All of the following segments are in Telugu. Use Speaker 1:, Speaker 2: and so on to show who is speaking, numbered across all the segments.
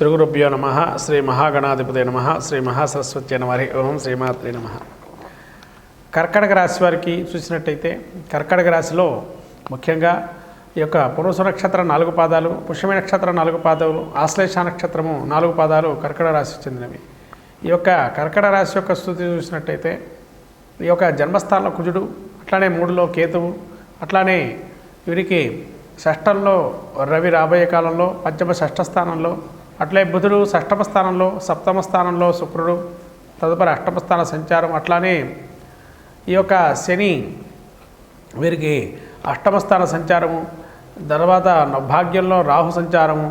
Speaker 1: శ్రీ గురుభ్యో నమ శ్రీ మహాగణాధిపతి నమ శ్రీ మహాసరస్వతి నమ హరి ఓం శ్రీమాత్రి నమ. కర్కటక రాశి వారికి చూసినట్టయితే కర్కటక రాశిలో ముఖ్యంగా ఈ యొక్క పురుష నక్షత్రం నాలుగు పాదాలు పుష్యమి నక్షత్రం నాలుగు పాదాలు ఆశ్లేష నక్షత్రము నాలుగు పాదాలు కర్కట రాశి చెందినవి. ఈ యొక్క కర్కట రాశి యొక్క స్థుతి చూసినట్టయితే ఈ యొక్క జన్మస్థానంలో కుజుడు అట్లానే మూడులో కేతువు అట్లానే వీరికి షష్టంలో రవి రాబోయే కాలంలో పంచమ షష్ఠ స్థానంలో అట్లే బుధుడు షష్టమ స్థానంలో సప్తమ స్థానంలో శుక్రుడు తదుపరి అష్టమ స్థాన సంచారం అట్లానే ఈ యొక్క శని వీరికి అష్టమ స్థాన సంచారము తర్వాత భాగ్యంలో రాహు సంచారము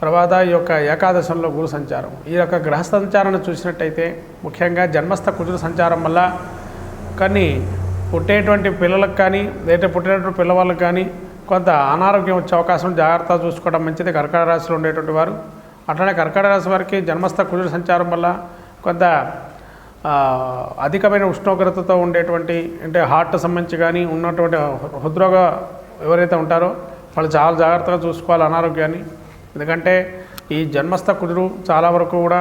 Speaker 1: తర్వాత ఈ యొక్క ఏకాదశంలో గురు సంచారం ఈ యొక్క గ్రహ సంచారాన్ని చూసినట్టయితే ముఖ్యంగా జన్మస్థ కుజుడు సంచారం వల్ల కానీ పుట్టేటువంటి పిల్లలకు కానీ లేదా పుట్టినటువంటి పిల్లవాళ్ళకి కానీ కొంత అనారోగ్యం వచ్చే అవకాశం జాగ్రత్తగా చూసుకోవడం మంచిది. కర్కాటక రాశిలో ఉండేటువంటి వారు అట్లనే కర్కట రాశి వారికి జన్మస్థ కుజుడు సంచారం వల్ల కొంత అధికమైన ఉష్ణోగ్రతతో ఉండేటువంటి అంటే హార్ట్ సంబంధించి కానీ ఉన్నటువంటి హృద్రోగ ఎవరైతే ఉంటారో వాళ్ళు చాలా జాగ్రత్తగా చూసుకోవాలి అనారోగ్యాన్ని. ఎందుకంటే ఈ జన్మస్థ కుదురు చాలా వరకు కూడా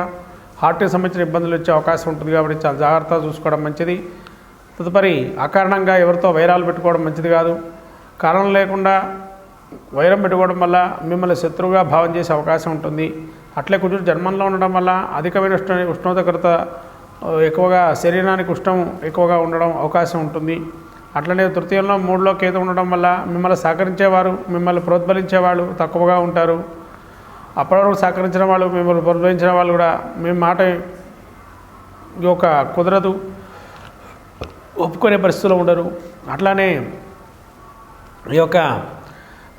Speaker 1: హార్ట్కి సంబంధించిన ఇబ్బందులు వచ్చే అవకాశం ఉంటుంది కాబట్టి చాలా జాగ్రత్తగా చూసుకోవడం మంచిది. తదుపరి అకారణంగా ఎవరితో వైరాలు పెట్టుకోవడం మంచిది కాదు. కారణం లేకుండా వైరం పెట్టుకోవడం వల్ల మిమ్మల్ని శత్రువుగా భావం చేసే అవకాశం ఉంటుంది. అట్లే కుజుడు జన్మంలో ఉండడం వల్ల అధికమైన ఉష్ణ ఉష్ణోగ్రత ఎక్కువగా శరీరానికి ఉష్ణం ఎక్కువగా ఉండడం అవకాశం ఉంటుంది. అట్లనే తృతీయంలో మూడులో కేతు ఉండడం వల్ల మిమ్మల్ని సహకరించేవారు మిమ్మల్ని ప్రోద్బలించేవాళ్ళు తక్కువగా ఉంటారు. అప్పటివరకు సహకరించిన వాళ్ళు మిమ్మల్ని ప్రోత్సహించిన వాళ్ళు కూడా మీ మాట ఈ యొక్క కుదరదు. ఒప్పుకునే పరిస్థితుల్లో ఉండరు. అట్లానే ఈ యొక్క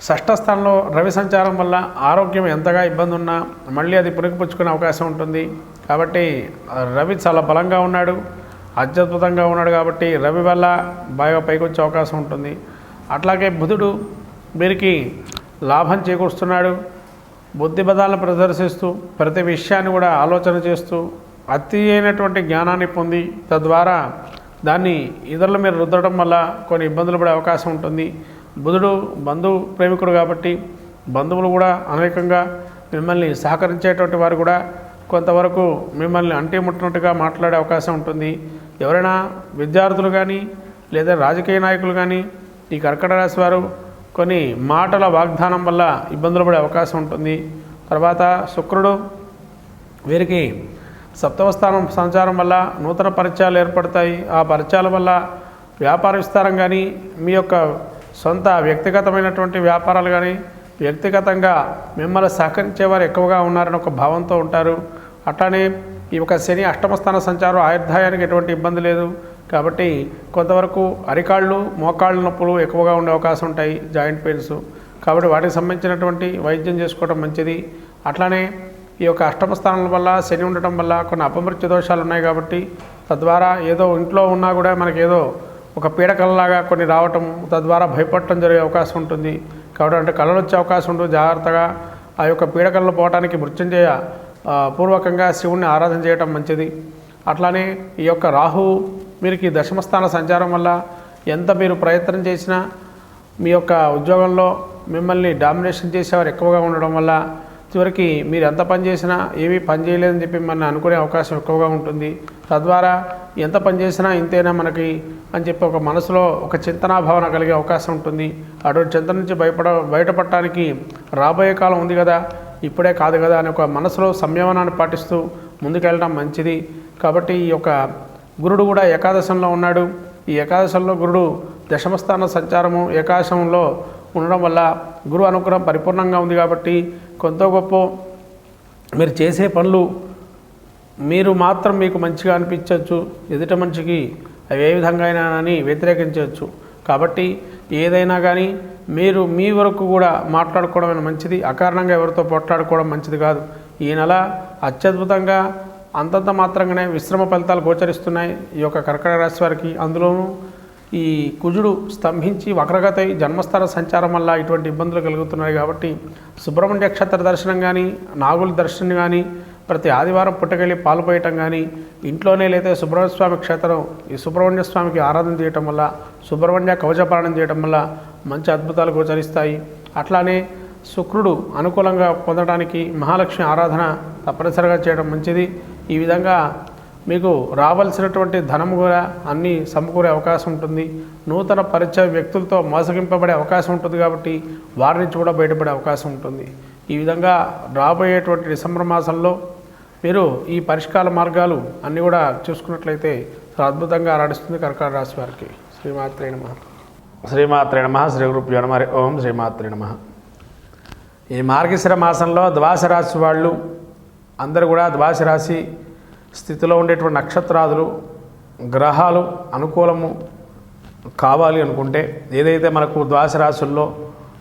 Speaker 1: షష్ఠ స్థానంలో రవి సంచారం వల్ల ఆరోగ్యం ఎంతగా ఇబ్బంది ఉన్నా మళ్ళీ అది పురికిపుచ్చుకునే అవకాశం ఉంటుంది. కాబట్టి రవి చాలా బలంగా ఉన్నాడు అత్యద్భుతంగా ఉన్నాడు కాబట్టి రవి వల్ల బాగా పైకి వచ్చే అవకాశం ఉంటుంది. అట్లాగే బుధుడు వీరికి లాభం చేకూరుస్తున్నాడు. బుద్ధిబదాలను ప్రదర్శిస్తూ ప్రతి విషయాన్ని కూడా ఆలోచన చేస్తూ అతి అయినటువంటి జ్ఞానాన్ని పొంది తద్వారా దాన్ని ఇతరుల మీద రుద్దడం వల్ల కొన్ని ఇబ్బందులు పడే అవకాశం ఉంటుంది. బుధుడు బంధువు ప్రేమికుడు కాబట్టి బంధువులు కూడా అనేకంగా మిమ్మల్ని సహకరించేటువంటి వారు కూడా కొంతవరకు మిమ్మల్ని అంటే ముట్టినట్టుగా మాట్లాడే అవకాశం ఉంటుంది. ఎవరైనా విద్యార్థులు కానీ లేదా రాజకీయ నాయకులు కానీ ఈ కర్కట రాశి వారు కొన్ని మాటల వాగ్దానం వల్ల ఇబ్బందులు పడే అవకాశం ఉంటుంది. తర్వాత శుక్రుడు వీరికి సప్తమ స్థానం సంచారం వల్ల నూతన పరిచయాలు ఏర్పడతాయి. ఆ పరిచయాల వల్ల వ్యాపార విస్తారం కానీ మీ యొక్క సొంత వ్యక్తిగతమైనటువంటి వ్యాపారాలు కానీ వ్యక్తిగతంగా మిమ్మల్ని సహకరించేవారు ఎక్కువగా ఉన్నారని ఒక భావంతో ఉంటారు. అట్లానే ఈ యొక్క శని అష్టమ స్థాన సంచారం ఆయుర్దాయానికి ఎటువంటి ఇబ్బంది లేదు. కాబట్టి కొంతవరకు అరికాళ్ళు మోకాళ్ళ నొప్పులు ఎక్కువగా ఉండే అవకాశం ఉంటాయి జాయింట్ పెయిన్స్. కాబట్టి వాటికి సంబంధించినటువంటి వైద్యం చేసుకోవడం మంచిది. అట్లానే ఈ యొక్క అష్టమ స్థానం వల్ల శని ఉండటం వల్ల కొన్ని అపమృత్యు దోషాలు ఉన్నాయి కాబట్టి తద్వారా ఏదో ఇంట్లో ఉన్నా కూడా మనకి ఏదో ఒక పీడకలలాగా కొన్ని రావటం తద్వారా భయపడటం జరిగే అవకాశం ఉంటుంది. కాబట్టి అంటే కళలు వచ్చే అవకాశం ఉంటుంది. జాగ్రత్తగా ఆ యొక్క పీడకలను పోవటానికి మృత్యుంజయ పూర్వకంగా శివుణ్ణి ఆరాధన చేయటం మంచిది. అట్లానే ఈ యొక్క రాహు మీరికి దశమస్థాన సంచారం వల్ల ఎంత మీరు ప్రయత్నం చేసినా మీ యొక్క ఉద్యోగంలో మిమ్మల్ని డామినేషన్ చేసేవారు ఎక్కువగా ఉండడం వల్ల చివరికి మీరు ఎంత పని చేసినా ఏమీ పని చేయలేదని చెప్పి మన అనుకునే అవకాశం ఎక్కువగా ఉంటుంది. తద్వారా ఎంత పని చేసినా ఇంతేనా మనకి అని చెప్పి ఒక మనసులో ఒక చింతనా భావన కలిగే అవకాశం ఉంటుంది. అటువంటి చింతన నుంచి భయపడ బయటపడటానికి రాబోయే కాలం ఉంది కదా. ఇప్పుడే కాదు కదా అని ఒక మనసులో సంయమనాన్ని పాటిస్తూ ముందుకెళ్ళడం మంచిది. కాబట్టి ఈ యొక్క గురుడు కూడా ఏకాదశంలో ఉన్నాడు. ఈ ఏకాదశంలో గురుడు దశమస్థాన సంచారము ఏకాదశంలో ఉండడం వల్ల గురువు అనుగ్రహం పరిపూర్ణంగా ఉంది కాబట్టి కొంత గొప్ప మీరు చేసే పనులు మీరు మాత్రం మీకు మంచిగా అనిపించవచ్చు ఎదుట మనిషికి అవి ఏ విధంగా అయినా అని వ్యతిరేకించవచ్చు. కాబట్టి ఏదైనా కానీ మీరు మీ వరకు కూడా మాట్లాడుకోవడం మంచిది అకారణంగా ఎవరితో పోట్లాడుకోవడం మంచిది కాదు. ఈ నెల అత్యద్భుతంగా అంతంత మాత్రంగానే విశ్రమ ఫలితాలు గోచరిస్తున్నాయి. ఈ యొక్క కర్కటక రాశి వారికి అందులోనూ ఈ కుజుడు స్తంభించి వక్రగతై జన్మస్థాన సంచారం వల్ల ఇటువంటి ఇబ్బందులు కలుగుతున్నాయి కాబట్టి సుబ్రహ్మణ్య నక్షత్ర దర్శనం కానీ నాగుల దర్శనం కానీ ప్రతి ఆదివారం పుట్టకెళ్ళి పాల్పోయటం కానీ ఇంట్లోనే లేదా సుబ్రహ్మణ్య స్వామి క్షేత్రం ఈ సుబ్రహ్మణ్య స్వామికి ఆరాధన చేయటం వల్ల సుబ్రహ్మణ్య కవచపాలనం చేయటం వల్ల మంచి అద్భుతాలు గోచరిస్తాయి. అట్లానే శుక్రుడు అనుకూలంగా పొందడానికి మహాలక్ష్మి ఆరాధన తప్పనిసరిగా చేయడం మంచిది. ఈ విధంగా మీకు రావాల్సినటువంటి ధనం కూడా అన్నీ సమకూరే అవకాశం ఉంటుంది. నూతన పరిచయ వ్యక్తులతో మోసగింపబడే అవకాశం ఉంటుంది కాబట్టి వారి నుంచి కూడా బయటపడే అవకాశం ఉంటుంది. ఈ విధంగా రాబోయేటువంటి డిసెంబర్ మాసంలో మీరు ఈ పరిష్కార మార్గాలు అన్నీ కూడా చూసుకున్నట్లయితే అద్భుతంగా నడుస్తుంది కర్కాట రాశి వారికి. శ్రీమాత్రే నమ. శ్రీమాత్రే నమ. శ్రీ గురుభ్యో నమ. ఓం శ్రీమాత్రే నమ. ఈ మార్గశిర మాసంలో ద్వాస రాశి వాళ్ళు అందరూ కూడా ద్వాస రాశి స్థితిలో ఉండేటువంటి నక్షత్రాదులు గ్రహాలు అనుకూలము కావాలి అనుకుంటే ఏదైతే మనకు ద్వాస రాశుల్లో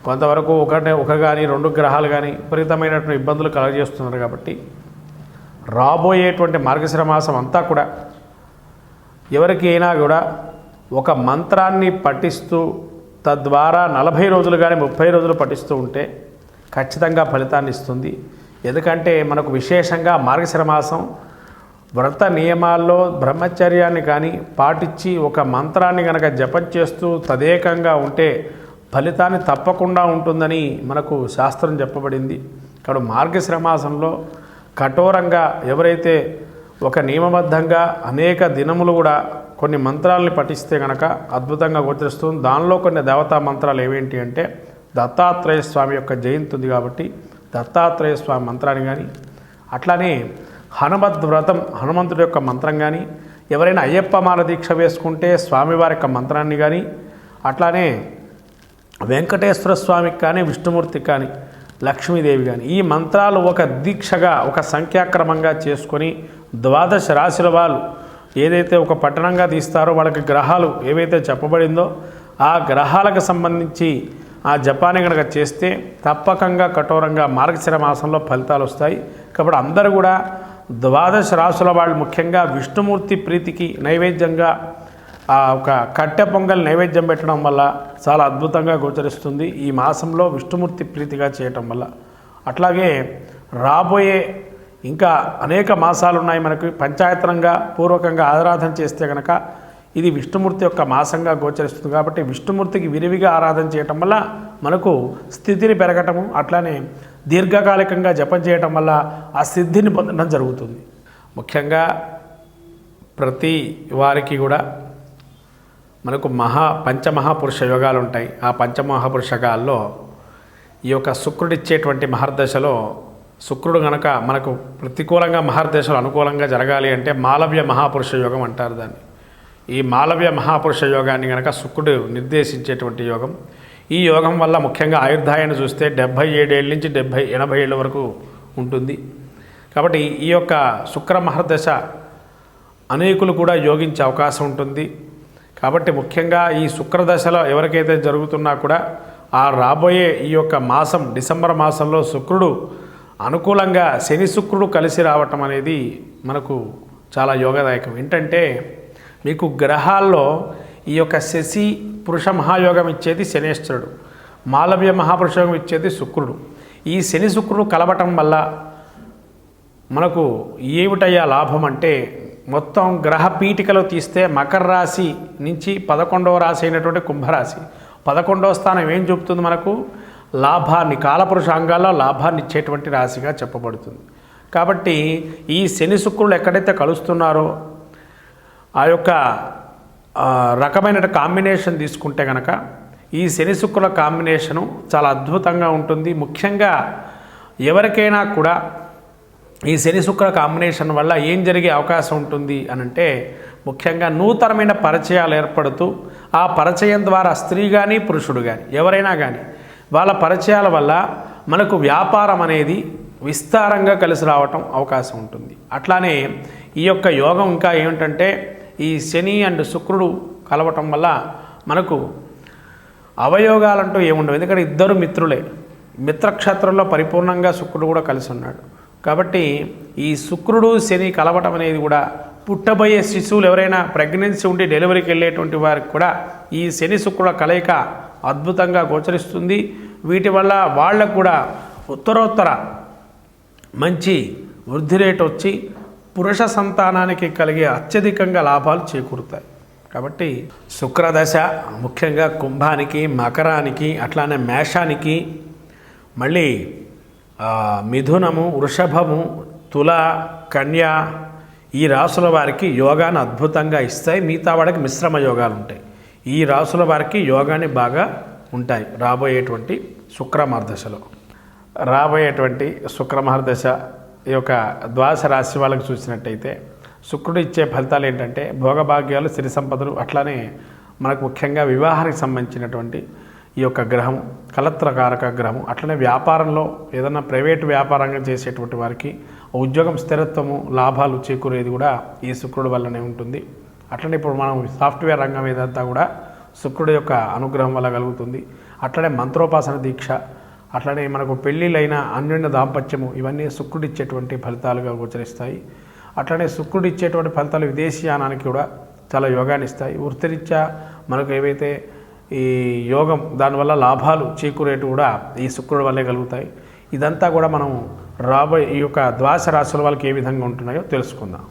Speaker 1: కొంతవరకు ఒకటే ఒక కానీ రెండు గ్రహాలు కానీ విపరీతమైనటువంటి ఇబ్బందులు కలగజేస్తున్నారు కాబట్టి రాబోయేటువంటి మార్గశిర మాసం అంతా కూడా ఎవరికి అయినా కూడా ఒక మంత్రాన్ని పఠిస్తూ తద్వారా నలభై రోజులు కానీ ముప్పై రోజులు పఠిస్తూ ఉంటే ఖచ్చితంగా ఫలితాన్ని ఇస్తుంది. ఎందుకంటే మనకు విశేషంగా మార్గశిర మాసం వ్రత నియమాల్లో బ్రహ్మచర్యాన్ని కానీ పాటించి ఒక మంత్రాన్ని కనుక జపం చేస్తూ తదేకంగా ఉంటే ఫలితాన్ని తప్పకుండా ఉంటుందని మనకు శాస్త్రం చెప్పబడింది. ఇక్కడ మార్గశ్రమాసంలో కఠోరంగా ఎవరైతే ఒక నియమబద్ధంగా అనేక దినములు కూడా కొన్ని మంత్రాలని పఠిస్తే కనుక అద్భుతంగా గోచరిస్తుంది. దానిలో కొన్ని దేవతా మంత్రాలు ఏవేంటి అంటే దత్తాత్రేయ స్వామి యొక్క జయంతి ఉంది కాబట్టి దత్తాత్రేయ స్వామి మంత్రాన్ని కానీ అట్లానే హనుమద్ వ్రతం హనుమంతుడి యొక్క మంత్రం కానీ ఎవరైనా అయ్యప్ప మాల దీక్ష వేసుకుంటే స్వామివారి యొక్క మంత్రాన్ని కానీ అట్లానే వెంకటేశ్వర స్వామికి కానీ విష్ణుమూర్తికి కానీ లక్ష్మీదేవి కానీ ఈ మంత్రాలు ఒక దీక్షగా ఒక సంఖ్యాక్రమంగా చేసుకొని ద్వాదశ రాశుల వాళ్ళు ఏదైతే ఒక పట్టణంగా తీస్తారో వాళ్ళకి గ్రహాలు ఏవైతే చెప్పబడిందో ఆ గ్రహాలకు సంబంధించి ఆ జపాన్ని కనుక చేస్తే తప్పకంగా కఠోరంగా మార్గశిర మాసంలో ఫలితాలు వస్తాయి. కాబట్టి అందరూ కూడా ద్వాదశ రాసుల వాళ్ళు ముఖ్యంగా విష్ణుమూర్తి ప్రీతికి నైవేద్యంగా ఆ ఒక కట్టె పొంగల్ నైవేద్యం పెట్టడం వల్ల చాలా అద్భుతంగా గోచరిస్తుంది. ఈ మాసంలో విష్ణుమూర్తి ప్రీతిగా చేయటం వల్ల. అట్లాగే రాబోయే ఇంకా అనేక మాసాలు ఉన్నాయి మనకి. పంచాయతనంగా పూర్వకంగా ఆరాధన చేస్తే కనుక ఇది విష్ణుమూర్తి యొక్క మాసంగా గోచరిస్తుంది కాబట్టి విష్ణుమూర్తికి విరివిగా ఆరాధన చేయటం వల్ల మనకు స్థితిని పెరగటము అట్లానే దీర్ఘకాలికంగా జపం చేయటం వల్ల ఆ సిద్ధిని పొందడం జరుగుతుంది. ముఖ్యంగా ప్రతి వారికి కూడా మనకు మహా పంచమహాపురుష యోగాలు ఉంటాయి. ఆ పంచమహాపురుషకాల్లో ఈ యొక్క శుక్రుడిచ్చేటువంటి మహర్దశలో శుక్రుడు గనక మనకు ప్రతికూలంగా మహర్దశలు అనుకూలంగా జరగాలి అంటే మాలవ్య మహాపురుష యోగం అంటారు దాన్ని. ఈ మాలవ్య మహాపురుష యోగాన్ని గనక శుక్రుడు నిర్దేశించేటువంటి యోగం ఈ యోగం వల్ల ముఖ్యంగా ఆయుర్దాయాన్ని చూస్తే డెబ్భై ఏడేళ్ళ నుంచి డెబ్భై ఎనభై ఏళ్ళ వరకు ఉంటుంది. కాబట్టి ఈ యొక్క శుక్ర మహర్దశ అనేకులు కూడా యోగించే అవకాశం ఉంటుంది. కాబట్టి ముఖ్యంగా ఈ శుక్రదశలో ఎవరికైతే జరుగుతున్నా కూడా ఆ రాబోయే ఈ యొక్క మాసం డిసెంబర్ మాసంలో శుక్రుడు అనుకూలంగా శని శుక్రుడు కలిసి రావటం అనేది మనకు చాలా యోగదాయకం. ఏంటంటే మీకు గ్రహాల్లో ఈ యొక్క శశి పురుష మహాయోగం ఇచ్చేది శనేశ్వరుడు. మాలవ్య మహాపురుషయోగం ఇచ్చేది శుక్రుడు. ఈ శని శుక్రుడు కలవటం వల్ల మనకు ఏమిటయ్యా లాభం అంటే మొత్తం గ్రహ పీఠికలో తీస్తే మకర రాశి నుంచి పదకొండవ రాశి అయినటువంటి కుంభరాశి. పదకొండవ స్థానం ఏం చూపుతుంది మనకు? లాభాన్ని కాలపురుష అంగాల్లో లాభాన్ని ఇచ్చేటువంటి రాశిగా చెప్పబడుతుంది. కాబట్టి ఈ శని శుక్రులు ఎక్కడైతే కలుస్తున్నారో ఆ యొక్క రకమైన కాంబినేషన్ తీసుకుంటే కనుక ఈ శని శుక్రుల కాంబినేషను చాలా అద్భుతంగా ఉంటుంది. ముఖ్యంగా ఎవరికైనా కూడా ఈ శని శుక్ర కాంబినేషన్ వల్ల ఏం జరిగే అవకాశం ఉంటుంది అని అంటే ముఖ్యంగా నూతనమైన పరిచయాలు ఏర్పడుతూ ఆ పరిచయం ద్వారా స్త్రీ కానీ పురుషుడు కానీ ఎవరైనా కానీ వాళ్ళ పరిచయాల వల్ల మనకు వ్యాపారం అనేది విస్తారంగా కలిసి రావటం అవకాశం ఉంటుంది. అట్లానే ఈ యొక్క యోగం ఇంకా ఏమిటంటే ఈ శని అండ్ శుక్రుడు కలవటం వల్ల మనకు అవయోగాలంటూ ఏముండవు. ఎందుకంటే ఇద్దరు మిత్రులే. మిత్రక్షేత్రంలో పరిపూర్ణంగా శుక్రుడు కూడా కలిసి ఉన్నాడు. కాబట్టి ఈ శుక్రుడు శని కలవటం అనేది కూడా పుట్టబోయే శిశువులు ఎవరైనా ప్రెగ్నెన్సీ ఉండి డెలివరీకి వెళ్ళేటువంటి వారికి కూడా ఈ శని శుక్రుల కలయిక అద్భుతంగా గోచరిస్తుంది. వీటి వల్ల వాళ్ళకు కూడా ఉత్తరోత్తర మంచి వృద్ధి రేటు వచ్చి పురుష సంతానానికి కలిగే అత్యధికంగా లాభాలు చేకూరుతాయి. కాబట్టి శుక్రదశ ముఖ్యంగా కుంభానికి మకరానికి అట్లానే మేషానికి మళ్ళీ మిథునము వృషభము తుల కన్య ఈ రాసుల వారికి యోగాన్ని అద్భుతంగా ఇస్తాయి. మిగతా వాడికి మిశ్రమ యోగాలు ఉంటాయి. ఈ రాసుల వారికి యోగాన్ని బాగా ఉంటాయి రాబోయేటువంటి శుక్రమార్దశలో. రాబోయేటువంటి శుక్రమార్దశ ఈ యొక్క ద్వాదశ రాశి వాళ్ళకి చూసినట్టయితే శుక్రుడు ఇచ్చే ఫలితాలు ఏంటంటే భోగభాగ్యాలు సిరి సంపదలు అట్లానే మనకు ముఖ్యంగా వివాహానికి సంబంధించినటువంటి ఈ యొక్క గ్రహం కలత్రకారక గ్రహం అట్లనే వ్యాపారంలో ఏదైనా ప్రైవేటు వ్యాపారంగా చేసేటువంటి వారికి ఉద్యోగం స్థిరత్వము లాభాలు చేకూరేది కూడా ఈ శుక్రుడు వల్లనే ఉంటుంది. అట్లనే ఇప్పుడు మనం సాఫ్ట్వేర్ రంగం ఏదంతా కూడా శుక్రుడు యొక్క అనుగ్రహం వల్ల కలుగుతుంది. అట్లనే మంత్రోపాసన దీక్ష అట్లనే మనకు పెళ్ళిళ్ళైన అన్యోన్య దాంపత్యము ఇవన్నీ శుక్రుడు ఇచ్చేటువంటి ఫలితాలుగా గోచరిస్తాయి. అట్లనే శుక్రుడు ఇచ్చేటువంటి ఫలితాలు విదేశీయానానికి కూడా చాలా యోగాన్ని ఇస్తాయి. వృత్తిరీత్యా మనకు ఏవైతే ఈ యోగం దానివల్ల లాభాలు చేకూరేటు కూడా ఈ శుక్రుడి వల్లే కలుగుతాయి. ఇదంతా కూడా మనం రాబోయే ఈ యొక్క ద్వాస రాశుల వాళ్ళకి ఏ విధంగా ఉంటున్నాయో తెలుసుకుందాం.